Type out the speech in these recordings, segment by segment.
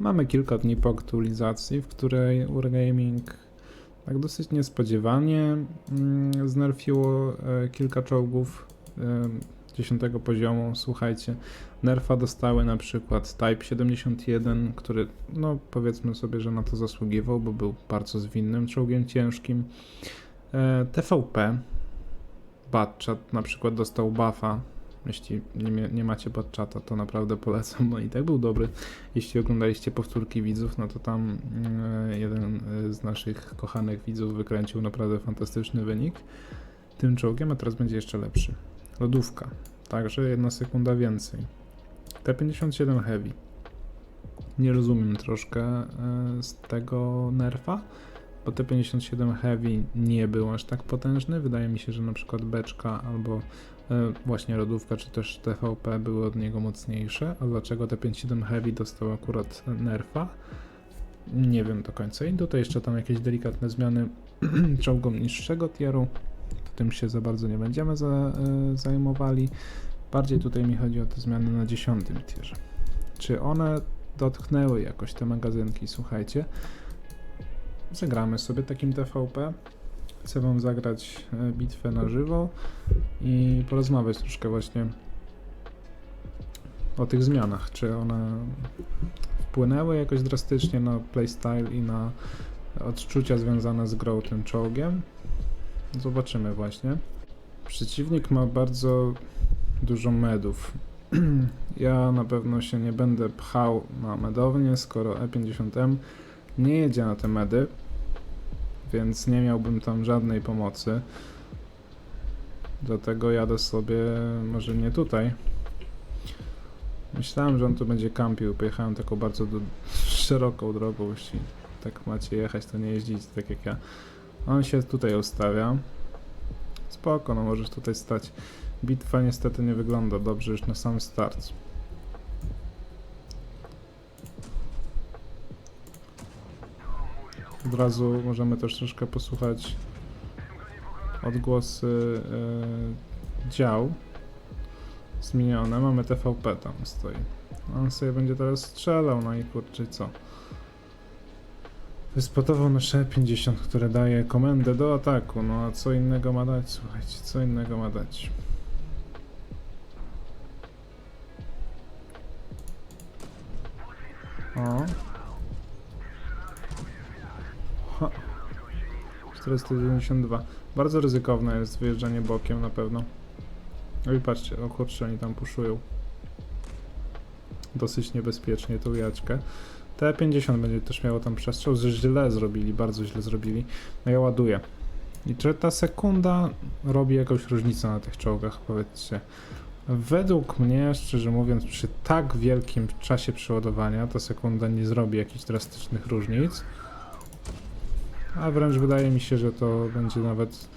Mamy kilka dni po aktualizacji, w której Wargaming tak dosyć niespodziewanie mm, znerfiło e, kilka czołgów e, 10 poziomu. Słuchajcie, nerfa dostały na przykład Type 71, który no powiedzmy sobie, że na to zasługiwał, bo był bardzo zwinnym czołgiem ciężkim. E, TVP Batchat na przykład dostał buffa. Jeśli nie, nie macie Batchata, to naprawdę polecam. No i tak był dobry. Jeśli oglądaliście powtórki widzów, no to tam e, jeden e, z naszych kochanych widzów wykręcił naprawdę fantastyczny wynik tym czołgiem, a teraz będzie jeszcze lepszy. Lodówka, także jedna sekunda więcej. T57 Heavy. Nie rozumiem troszkę e, z tego nerfa, bo T57 Heavy nie był aż tak potężny. Wydaje mi się, że na przykład beczka albo e, właśnie lodówka, czy też TVP były od niego mocniejsze. A dlaczego T57 Heavy dostał akurat nerfa? Nie wiem do końca. I tutaj jeszcze tam jakieś delikatne zmiany czołgom niższego tieru. Tym się za bardzo nie będziemy za, e, zajmowali. Bardziej tutaj mi chodzi o te zmiany na 10 tierze. Czy one dotknęły jakoś te magazynki? Słuchajcie, zagramy sobie takim TVP. Chcę wam zagrać e, bitwę na żywo i porozmawiać troszkę właśnie o tych zmianach. Czy one wpłynęły jakoś drastycznie na playstyle i na odczucia związane z grą tym czołgiem? Zobaczymy właśnie. Przeciwnik ma bardzo dużo medów. Ja na pewno się nie będę pchał na medownię, skoro E50M nie jedzie na te medy, więc nie miałbym tam żadnej pomocy. Dlatego jadę sobie, może nie tutaj. Myślałem, że on tu będzie kampił. Pojechałem taką bardzo du- szeroką drogą. Jeśli tak macie jechać, to nie jeździć tak jak ja. On się tutaj ustawia. Spoko, no możesz tutaj stać. Bitwa niestety nie wygląda dobrze już na sam start. Od razu możemy też troszkę posłuchać odgłosy e, dział zmienione. Mamy TVP tam stoi. On sobie będzie teraz strzelał, no i kurczę co. Wyspotował nasze 50, które daje komendę do ataku. No a co innego ma dać? Słuchajcie, co innego ma dać? O. 492. Bardzo ryzykowne jest wyjeżdżanie bokiem na pewno. No i patrzcie, o kurczę, oni tam puszują. Dosyć niebezpiecznie tą jaczkę. T50 będzie też miało tam przestrzał, że źle zrobili, bardzo źle zrobili. No ja ładuję. I czy ta sekunda robi jakąś różnicę na tych czołgach, powiedzcie? Według mnie, szczerze mówiąc, przy tak wielkim czasie przeładowania, ta sekunda nie zrobi jakichś drastycznych różnic. A wręcz wydaje mi się, że to będzie nawet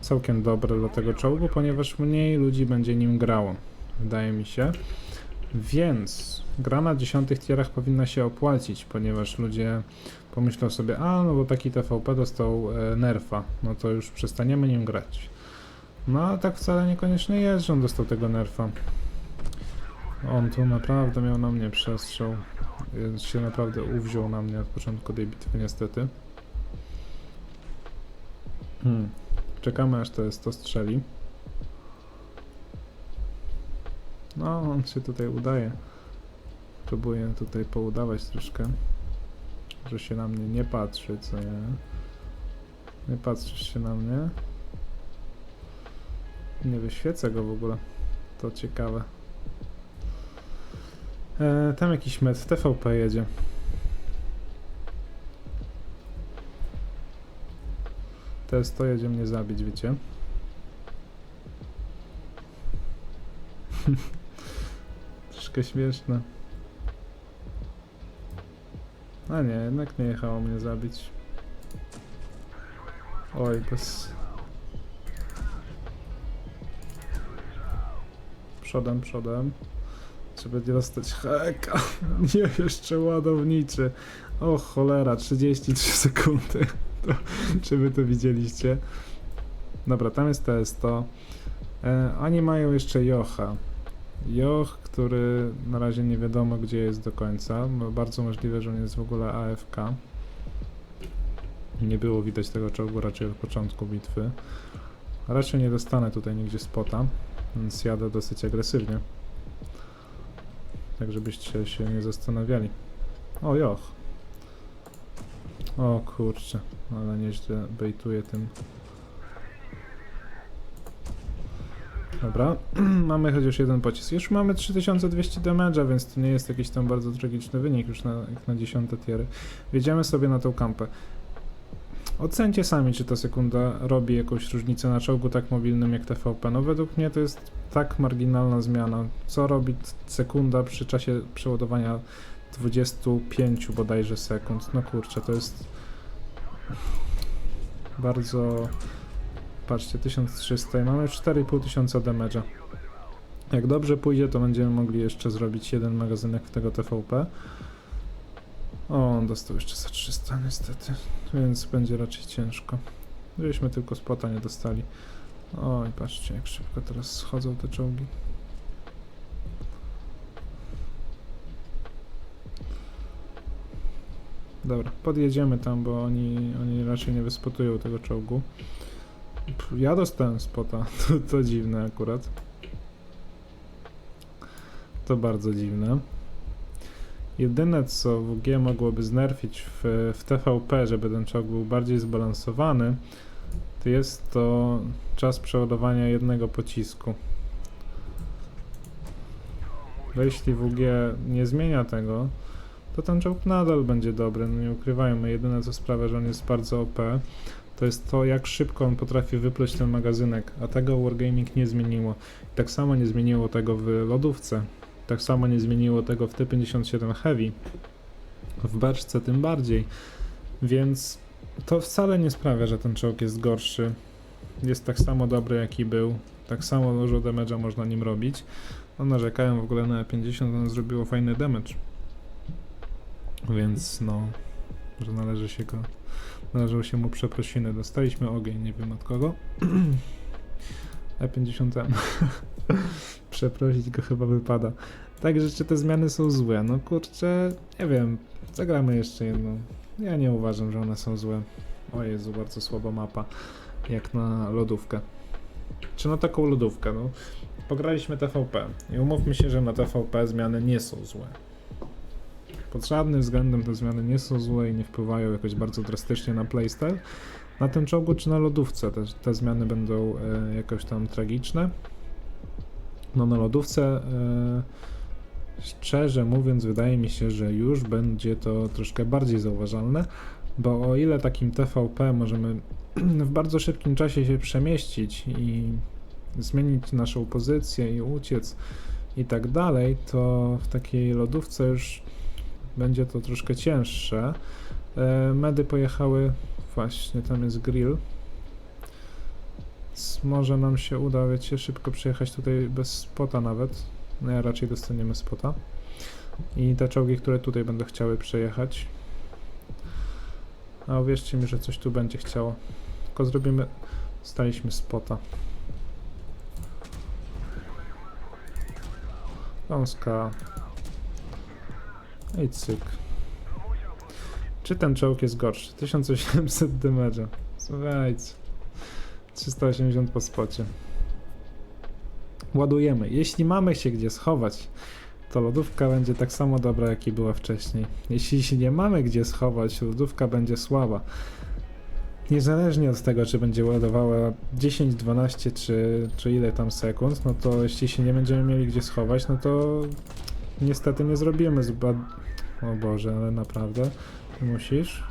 całkiem dobre dla tego czołgu, ponieważ mniej ludzi będzie nim grało. Wydaje mi się. Więc gra na dziesiątych tierach powinna się opłacić, ponieważ ludzie pomyślą sobie, a no bo taki TVP dostał e, nerfa, no to już przestaniemy nim grać. No tak wcale niekoniecznie jest, że on dostał tego nerfa. On tu naprawdę miał na mnie przestrzał, więc się naprawdę uwziął na mnie od początku tej bitwy niestety. Hmm. Czekamy aż to jest to strzeli. No, on się tutaj udaje. Próbuję tutaj poudawać troszkę, że się na mnie nie patrzy, co nie? Nie patrzysz się na mnie. Nie wyświecę go w ogóle. To ciekawe. E, tam jakiś met TVP jedzie. Teraz to jedzie mnie zabić, wiecie? Troszkę śmieszne. A nie, jednak nie jechało mnie zabić. Oj, bez... Przodem, przodem. Trzeba nie dostać heka. Nie, jeszcze ładowniczy. O cholera, 33 sekundy. To, czy wy to widzieliście? Dobra, tam jest TS100. E, oni mają jeszcze Jocha. Joch, który na razie nie wiadomo gdzie jest do końca. Bardzo możliwe, że on jest w ogóle AFK. Nie było widać tego czołgu raczej od początku bitwy. Raczej nie dostanę tutaj nigdzie spota, więc jadę dosyć agresywnie. Tak żebyście się nie zastanawiali. O, Joch. O kurczę, ale nieźle bejtuje tym. Dobra, mamy chociaż jeden pocisk. Już mamy 3200 damage'a, więc to nie jest jakiś tam bardzo tragiczny wynik już na, na 10 tiery. Wjedziemy sobie na tą kampę. Ocencie sami, czy ta sekunda robi jakąś różnicę na czołgu tak mobilnym jak TVP. No według mnie to jest tak marginalna zmiana. Co robi sekunda przy czasie przeładowania 25 bodajże sekund? No kurczę, to jest bardzo... Patrzcie, 1300 i mamy 4500 damage'a. Jak dobrze pójdzie, to będziemy mogli jeszcze zrobić jeden magazynek w tego TVP. O, on dostał jeszcze za 300 niestety, więc będzie raczej ciężko. Gdybyśmy tylko spota nie dostali. Oj, patrzcie jak szybko teraz schodzą te czołgi. Dobra, podjedziemy tam, bo oni, oni raczej nie wyspotują tego czołgu. Ja dostałem spota, to, to dziwne akurat. To bardzo dziwne. Jedyne co WG mogłoby znerfić w, w TVP, żeby ten czołg był bardziej zbalansowany, to jest to czas przeładowania jednego pocisku. Bo jeśli WG nie zmienia tego, to ten czołg nadal będzie dobry, no nie ukrywajmy. Jedyne co sprawia, że on jest bardzo OP, to jest to, jak szybko on potrafi wypluć ten magazynek, a tego Wargaming nie zmieniło. I tak samo nie zmieniło tego w lodówce, tak samo nie zmieniło tego w T-57 Heavy, w beczce tym bardziej, więc to wcale nie sprawia, że ten czołg jest gorszy. Jest tak samo dobry, jaki był, tak samo dużo damage'a można nim robić. No narzekają w ogóle na E50, ono zrobiło fajny damage. Więc no, że należy się go Należą się mu przeprosiny. Dostaliśmy ogień, nie wiem od kogo. E50M. Przeprosić go chyba wypada. Także czy te zmiany są złe? No kurczę, nie wiem. Zagramy jeszcze jedną. Ja nie uważam, że one są złe. O Jezu, bardzo słaba mapa. Jak na lodówkę. Czy na taką lodówkę? No, pograliśmy TVP. I umówmy się, że na TVP zmiany nie są złe. Pod żadnym względem te zmiany nie są złe i nie wpływają jakoś bardzo drastycznie na playstyle. Na tym czołgu czy na lodówce te, te zmiany będą e, jakoś tam tragiczne. No na lodówce e, szczerze mówiąc wydaje mi się, że już będzie to troszkę bardziej zauważalne, bo o ile takim TVP możemy w bardzo szybkim czasie się przemieścić i zmienić naszą pozycję i uciec i tak dalej, to w takiej lodówce już będzie to troszkę cięższe. E, medy pojechały, właśnie tam jest grill. Może nam się uda, wiecie, szybko przejechać tutaj bez spota nawet. No raczej dostaniemy spota. I te czołgi, które tutaj będą chciały przejechać. A uwierzcie mi, że coś tu będzie chciało. Tylko zrobimy... Staliśmy spota. Wąska. I cyk. Czy ten czołg jest gorszy? 1800 damage'a. Słuchajcie. 380 po spocie. Ładujemy. Jeśli mamy się gdzie schować, to lodówka będzie tak samo dobra, jak i była wcześniej. Jeśli się nie mamy gdzie schować, lodówka będzie słaba. Niezależnie od tego, czy będzie ładowała 10, 12 czy, czy ile tam sekund, no to jeśli się nie będziemy mieli gdzie schować, no to niestety nie zrobimy zbyt... O Boże, ale naprawdę? Musisz?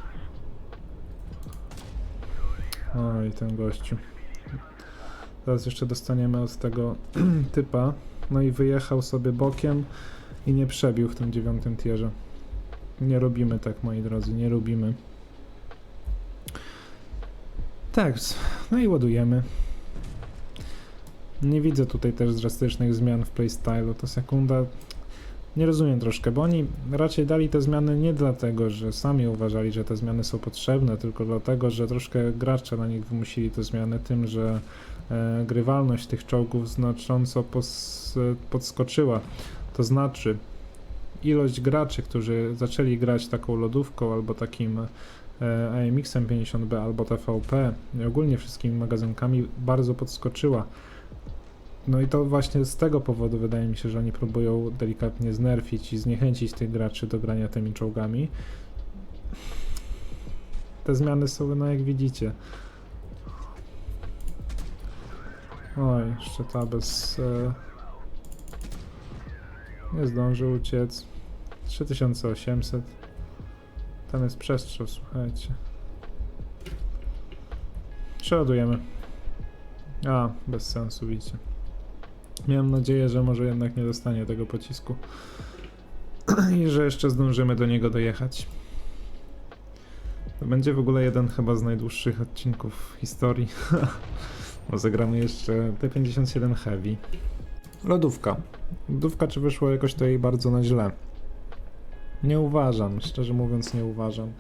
Oj, ten gościu. Teraz jeszcze dostaniemy od tego typa. No i wyjechał sobie bokiem i nie przebił w tym dziewiątym tierze. Nie robimy tak, moi drodzy, nie robimy. Tak, no i ładujemy. Nie widzę tutaj też drastycznych zmian w playstylu. Ta sekunda nie rozumiem troszkę, bo oni raczej dali te zmiany nie dlatego, że sami uważali, że te zmiany są potrzebne, tylko dlatego, że troszkę gracze na nich wymusili te zmiany tym, że e, grywalność tych czołgów znacząco pos, podskoczyła. To znaczy, ilość graczy, którzy zaczęli grać taką lodówką albo takim e, AMX-em 50B albo TVP ogólnie wszystkimi magazynkami bardzo podskoczyła. No i to właśnie z tego powodu wydaje mi się, że oni próbują delikatnie znerfić i zniechęcić tych graczy do grania tymi czołgami. Te zmiany są, no jak widzicie. Oj, jeszcze ta bez... E... Nie zdąży uciec. 3800. Tam jest przestrzał, słuchajcie. Przeładujemy. A, bez sensu, widzicie. Miałem nadzieję, że może jednak nie dostanie tego pocisku. I że jeszcze zdążymy do niego dojechać. To będzie w ogóle jeden chyba z najdłuższych odcinków historii. Bo zagramy jeszcze T57 Heavy. Lodówka. Lodówka czy wyszło jakoś to jej bardzo na źle? Nie uważam, szczerze mówiąc nie uważam.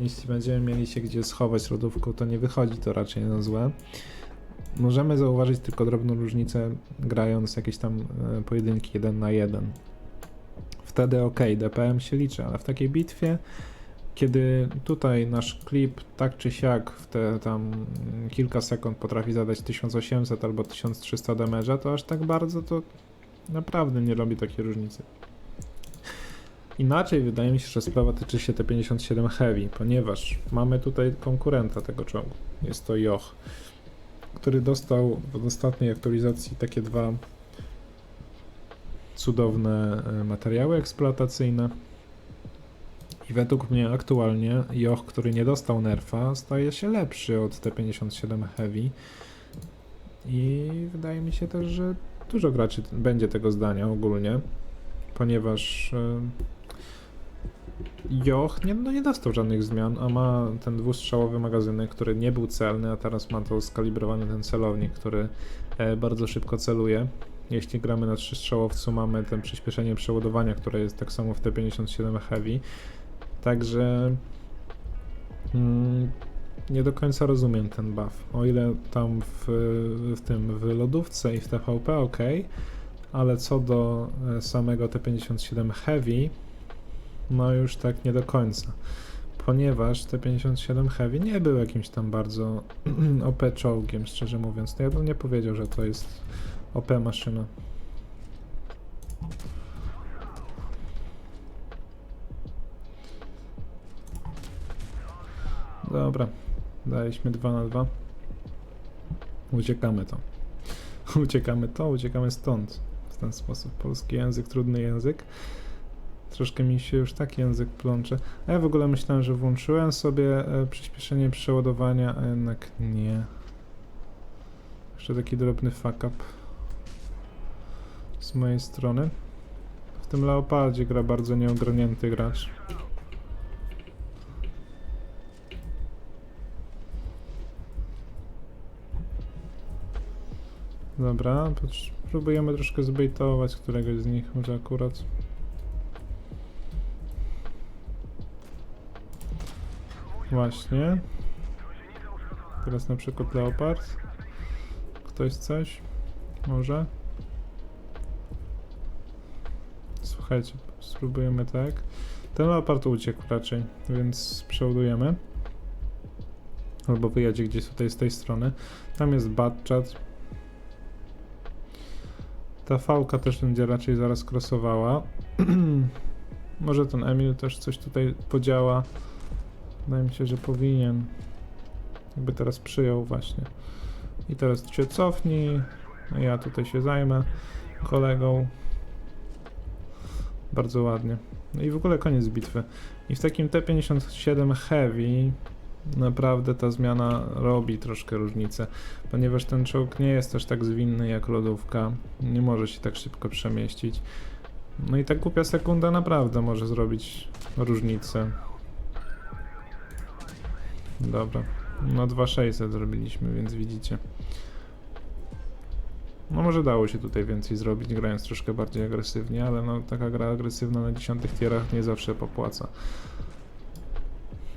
Jeśli będziemy mieli się gdzie schować lodówką, to nie wychodzi to raczej na złe. Możemy zauważyć tylko drobną różnicę grając jakieś tam e, pojedynki 1 na 1. Wtedy ok, DPM się liczy, ale w takiej bitwie, kiedy tutaj nasz klip tak czy siak w te tam mm, kilka sekund potrafi zadać 1800 albo 1300 damage'a, to aż tak bardzo to naprawdę nie robi takiej różnicy. Inaczej wydaje mi się, że sprawa tyczy się T57 Heavy, ponieważ mamy tutaj konkurenta tego czołgu. Jest to Joch który dostał w ostatniej aktualizacji takie dwa cudowne e, materiały eksploatacyjne. I według mnie aktualnie Joch, który nie dostał nerfa, staje się lepszy od T57 Heavy. I wydaje mi się też, że dużo graczy będzie tego zdania ogólnie, ponieważ e, Joch nie, no nie dostał żadnych zmian, a ma ten dwustrzałowy magazynek, który nie był celny, a teraz ma to skalibrowany ten celownik, który e, bardzo szybko celuje. Jeśli gramy na trzystrzałowcu, mamy ten przyspieszenie przeładowania, które jest tak samo w T57 Heavy. Także mm, nie do końca rozumiem ten buff. O ile tam w, w tym w lodówce i w TVP ok, ale co do e, samego T57 Heavy, no już tak nie do końca. Ponieważ T57 Heavy nie był jakimś tam bardzo OP czołgiem, szczerze mówiąc. To ja bym nie powiedział, że to jest OP maszyna. Dobra, daliśmy 2 na 2. Uciekamy to. Uciekamy to, uciekamy stąd. W ten sposób. Polski język, trudny język. Troszkę mi się już tak język plącze. A ja w ogóle myślałem, że włączyłem sobie e, przyspieszenie przeładowania, a jednak nie. Jeszcze taki drobny fuck up z mojej strony. W tym Leopardzie gra bardzo nieogarnięty gracz. Dobra, próbujemy troszkę zbejtować któregoś z nich, może akurat. Właśnie. Teraz na przykład Leopard. Ktoś coś? Może? Słuchajcie, spróbujemy tak. Ten Leopard uciekł raczej, więc przeładujemy. Albo wyjedzie gdzieś tutaj z tej strony. Tam jest Batchat. Ta fałka też będzie raczej zaraz krosowała. Może ten Emil też coś tutaj podziała. Wydaje mi się, że powinien. Jakby teraz przyjął właśnie. I teraz się cofnij. Ja tutaj się zajmę kolegą. Bardzo ładnie. No i w ogóle koniec bitwy. I w takim T57 Heavy naprawdę ta zmiana robi troszkę różnicę, ponieważ ten czołg nie jest też tak zwinny jak lodówka. Nie może się tak szybko przemieścić. No i ta głupia sekunda naprawdę może zrobić różnicę. Dobra. No 2600 zrobiliśmy, więc widzicie. No może dało się tutaj więcej zrobić, grając troszkę bardziej agresywnie, ale no taka gra agresywna na dziesiątych tierach nie zawsze popłaca.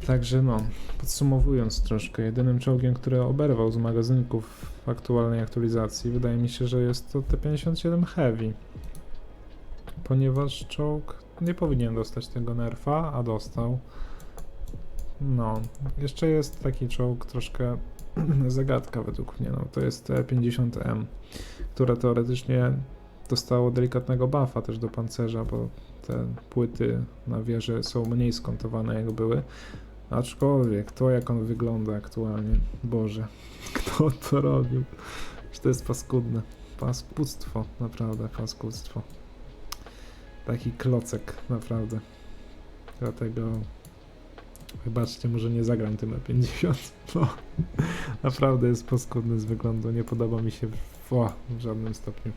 Także no, podsumowując troszkę, jedynym czołgiem, który oberwał z magazynków w aktualnej aktualizacji, wydaje mi się, że jest to T-57 Heavy. Ponieważ czołg nie powinien dostać tego nerfa, a dostał. No, jeszcze jest taki czołg troszkę zagadka według mnie, no to jest T-50M, które teoretycznie dostało delikatnego buffa też do pancerza, bo te płyty na wieży są mniej skontowane jak były. Aczkolwiek to jak on wygląda aktualnie, Boże, kto to robił? Że to jest paskudne. Paskudztwo, naprawdę paskudztwo. Taki klocek, naprawdę. Dlatego wybaczcie, może nie zagram tym E50. No, naprawdę jest paskudny z wyglądu, nie podoba mi się w, o, w żadnym stopniu.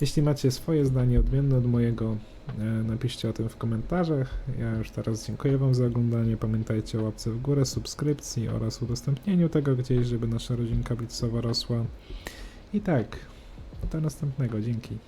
Jeśli macie swoje zdanie odmienne od mojego, e, napiszcie o tym w komentarzach. Ja już teraz dziękuję Wam za oglądanie. Pamiętajcie o łapce w górę, subskrypcji oraz udostępnieniu tego gdzieś, żeby nasza rodzinka blitzowa rosła. I tak, do następnego. Dzięki.